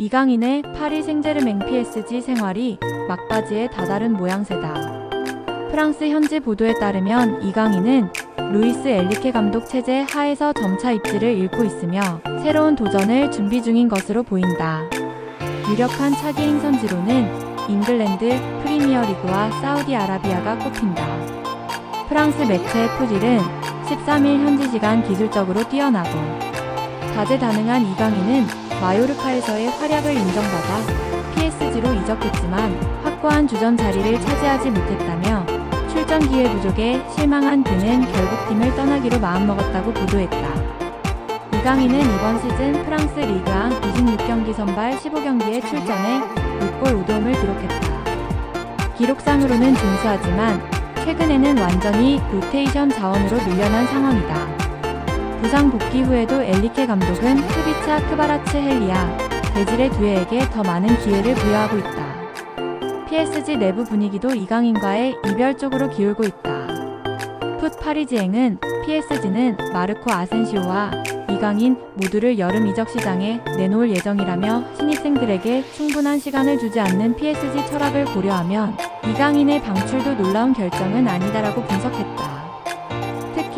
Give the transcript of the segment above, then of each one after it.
이강인의 파리 생제르맹 PSG 생활이 막바지에 다다른 모양새다. 프랑스 현지 보도에 따르면 이강인은 루이스 엘리케 감독 체제 하에서 점차 입지를 잃고 있으며 새로운 도전을 준비 중인 것으로 보인다. 유력한 차기 행선지로는 잉글랜드 프리미어리그와 사우디아라비아가 꼽힌다. 프랑스 매체 프릴은 13일 현지 시간 기술적으로 뛰어나고 다재다능한 이강인은 마요르카에서의 활약을 인정받아 PSG로 이적했지만 확고한 주전 자리를 차지하지 못했다며 출전 기회 부족에 실망한 그는 결국 팀을 떠나기로 마음먹었다고 보도했다. 이강인은 이번 시즌 프랑스 리그앙 26경기 선발 15경기에 출전해 6골 5도움을 기록했다. 기록상으로는 준수하지만 최근에는 완전히 로테이션 자원으로 밀려난 상황이다. 부상 복귀 후에도 엘리케 감독은 크비차 크바라츠 헬리아, 베질의 두 애에게 더 많은 기회를 부여하고 있다. PSG 내부 분위기도 이강인과의 이별 쪽으로 기울고 있다. 풋 파리지앵은 PSG는 마르코 아센시오와 이강인 모두를 여름 이적 시장에 내놓을 예정이라며 신입생들에게 충분한 시간을 주지 않는 PSG 철학을 고려하면 이강인의 방출도 놀라운 결정은 아니다라고 분석했다.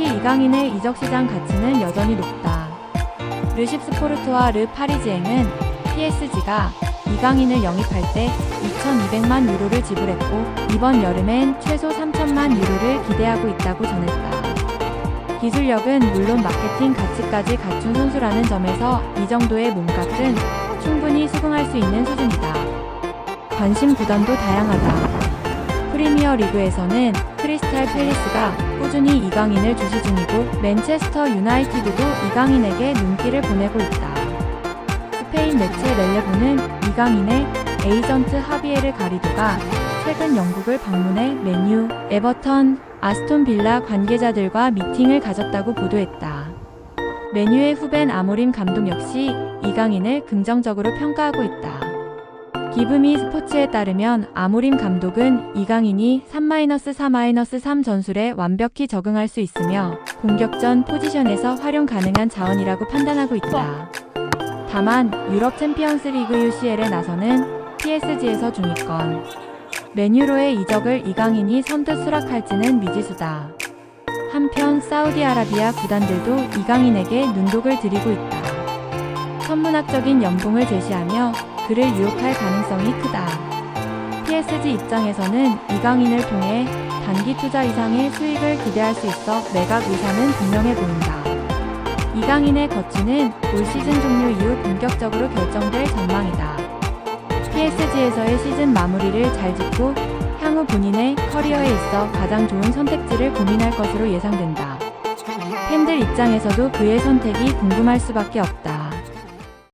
특히 이강인의 이적 시장 가치는 여전히 높다. 르십 스포르트와 르 파리지앵은 PSG가 이강인을 영입할 때 2,200만 유로를 지불했고 이번 여름엔 최소 3천만 유로를 기대하고 있다고 전했다. 기술력은 물론 마케팅 가치까지 갖춘 선수라는 점에서 이 정도의 몸값은 충분히 수긍할 수 있는 수준이다. 관심 구단도 다양하다. 프리미어 리그에서는 크리스탈 팰리스가 꾸준히 이강인을 주시 중이고 맨체스터 유나이티드도 이강인에게 눈길을 보내고 있다. 스페인 매체 렐레보는 이강인의 에이전트 하비에르 가리도가 최근 영국을 방문해 메뉴, 에버턴, 아스톤 빌라 관계자들과 미팅을 가졌다고 보도했다. 메뉴의 후벤 아모림 감독 역시 이강인을 긍정적으로 평가하고 있다. 기브미 스포츠에 따르면 아모림 감독은 이강인이 3-4-3 전술에 완벽히 적응할 수 있으며 공격 전 포지션에서 활용 가능한 자원이라고 판단하고 있다. 다만 유럽 챔피언스 리그 UCL에 나서는 PSG에서 중위권 메뉴로의 이적을 이강인이 선뜻 수락할지는 미지수다. 한편 사우디아라비아 구단들도 이강인에게 눈독을 들이고 있다. 천문학적인 연봉을 제시하며 그를 유혹할 가능성이 크다. PSG 입장에서는 이강인을 통해 단기 투자 이상의 수익을 기대할 수 있어 매각 의사는 분명해 보인다. 이강인의 거취는 올 시즌 종료 이후 본격적으로 결정될 전망이다. PSG에서의 시즌 마무리를 잘 짓고 향후 본인의 커리어에 있어 가장 좋은 선택지를 고민할 것으로 예상된다. 팬들 입장에서도 그의 선택이 궁금할 수밖에 없다.